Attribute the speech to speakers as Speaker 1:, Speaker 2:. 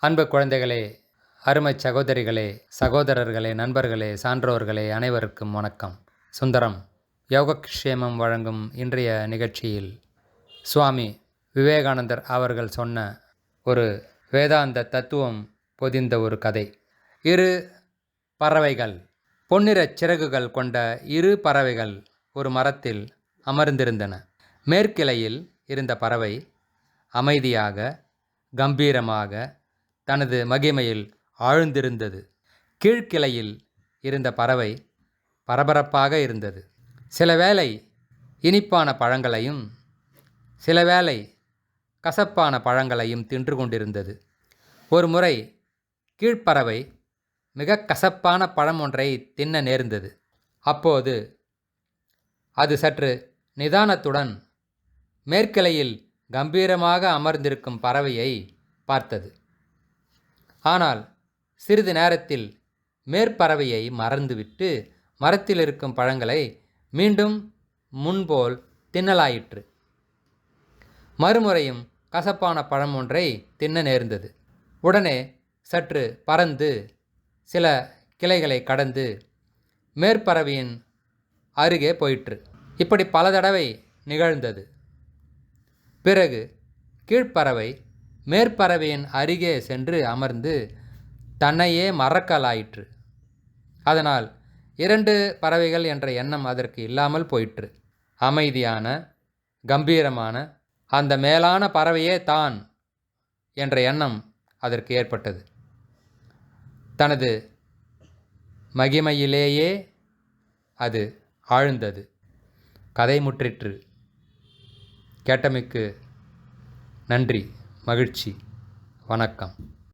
Speaker 1: அன்பு குழந்தைகளே அருமை சகோதரிகளே சகோதரர்களே நண்பர்களே சான்றோர்களே அனைவருக்கும் வணக்கம். சுந்தரம் யோகக்ஷேமம் வழங்கும் இன்றைய நிகழ்ச்சியில் சுவாமி விவேகானந்தர் அவர்கள் சொன்ன ஒரு வேதாந்த தத்துவம் பொதிந்த ஒரு கதை. இரு பறவைகள் பொன்னிறச் சிறகுகள் கொண்ட இரு பறவைகள் ஒரு மரத்தில் அமர்ந்திருந்தன. மேற்கிளையில் இருந்த பறவை அமைதியாக கம்பீரமாக தனது மகிமையில் ஆழ்ந்திருந்தது. கீழ்க்கிளையில் இருந்த பறவை பரபரப்பாக இருந்தது. சில வேளை இனிப்பான பழங்களையும் சில வேளை கசப்பான பழங்களையும் தின்று கொண்டிருந்தது. ஒரு முறை கீழ்ப்பறவை மிக கசப்பான பழம் ஒன்றை தின்ன நேர்ந்தது. அப்போது அது சற்று நிதானத்துடன் மேற்கிளையில் கம்பீரமாக அமர்ந்திருக்கும் பறவையை பார்த்தது. ஆனால் சிறிது நேரத்தில் மேற்பறவையை மறந்துவிட்டு மரத்தில் இருக்கும் பழங்களை மீண்டும் முன்போல் தின்னலாயிற்று. மறுமுறையும் கசப்பான பழம் ஒன்றை தின்ன நேர்ந்தது. உடனே சற்று பறந்து சில கிளைகளை கடந்து மேற்பறவையின் அருகே போயிற்று. இப்படி பல தடவை நிகழ்ந்தது. பிறகு கீழ்ப்பறவை மேற்பறவையின் அருகே சென்று அமர்ந்து தன்னையே மறக்கலாயிற்று. அதனால் இரண்டு பறவைகள் என்ற எண்ணம் அதற்கு இல்லாமல் போயிற்று. அமைதியான கம்பீரமான அந்த மேலான பறவையே தான் என்ற எண்ணம் அதற்கு ஏற்பட்டது. தனது மகிமையிலேயே அது ஆழ்ந்தது. கதை முற்றிற்று. கேட்டமைக்கு நன்றி. மகிழ்ச்சி. வணக்கம்.